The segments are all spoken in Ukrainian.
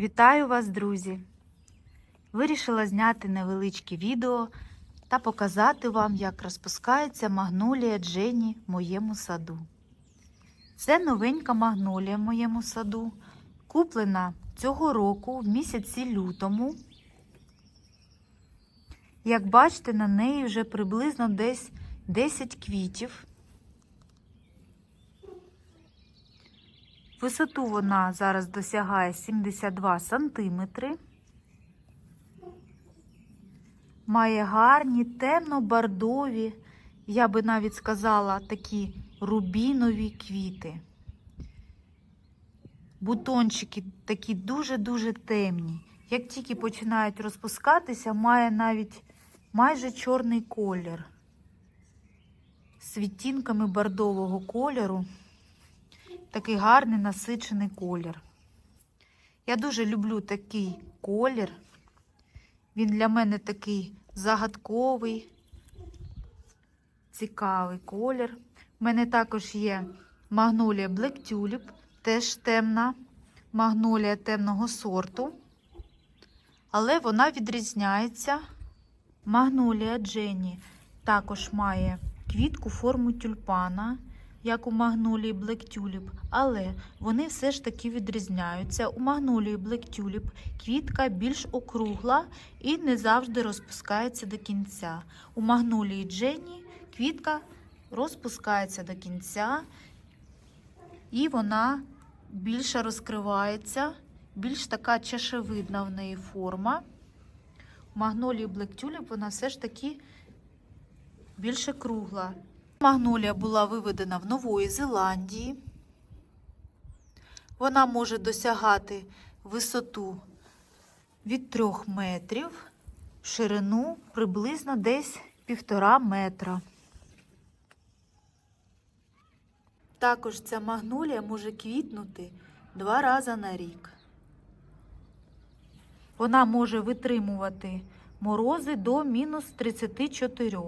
Вітаю вас, друзі! Вирішила зняти невеличке відео та показати вам, як розпускається магнолія Джені в моєму саду. Це новенька магнолія в моєму саду, куплена цього року в місяці лютому. Як бачите, на неї вже приблизно десь 10 квітів. Висоту вона зараз досягає 72 сантиметри. Має гарні темно-бордові, я би навіть сказала, такі рубінові квіти. Бутончики такі дуже-дуже темні. Як тільки починають розпускатися, має навіть майже чорний колір з відтінками бордового кольору. Такий гарний насичений колір. Я дуже люблю такий колір. Він для мене такий загадковий, цікавий колір. У мене також є магнолія Black Tulip, теж темна магнолія темного сорту. Але вона відрізняється. Магнолія Дженні також має квітку форму тюльпана як у магнолії Black Tulip, але вони все ж таки відрізняються. У магнолії Black квітка більш округла і не завжди розпускається до кінця. У магнолії Дженні квітка розпускається до кінця, і вона більше розкривається, більш така чашевидна в неї форма. У магнолії Tulip вона все ж таки більше кругла. Магнолія була виведена в Нової Зеландії. Вона може досягати висоту від 3 метрів, ширину приблизно десь півтора метра. Також ця магнолія може квітнути два рази на рік. Вона може витримувати морози до мінус 34.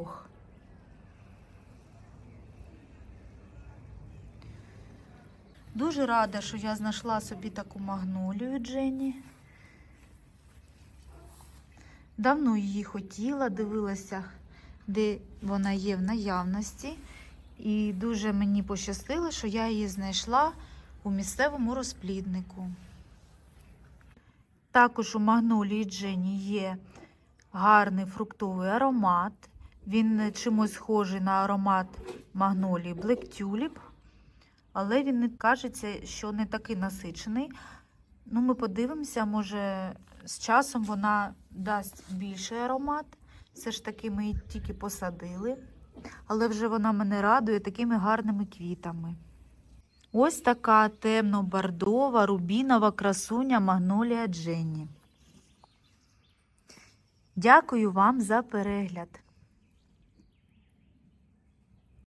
Дуже рада, що я знайшла собі таку магнолію Дженні. Давно її хотіла, дивилася, де вона є в наявності. І дуже мені пощастило, що я її знайшла у місцевому розпліднику. Також у магнолії Дженні є гарний фруктовий аромат. Він чимось схожий на аромат магнолії Black Tulip але він не кажеться, що не такий насичений. Ну, Ми подивимося, може, з часом вона дасть більший аромат. Все ж таки, ми її тільки посадили, але вже вона мене радує такими гарними квітами. Ось така темно-бордова, рубінова красуня Магнолія Дженні. Дякую вам за перегляд.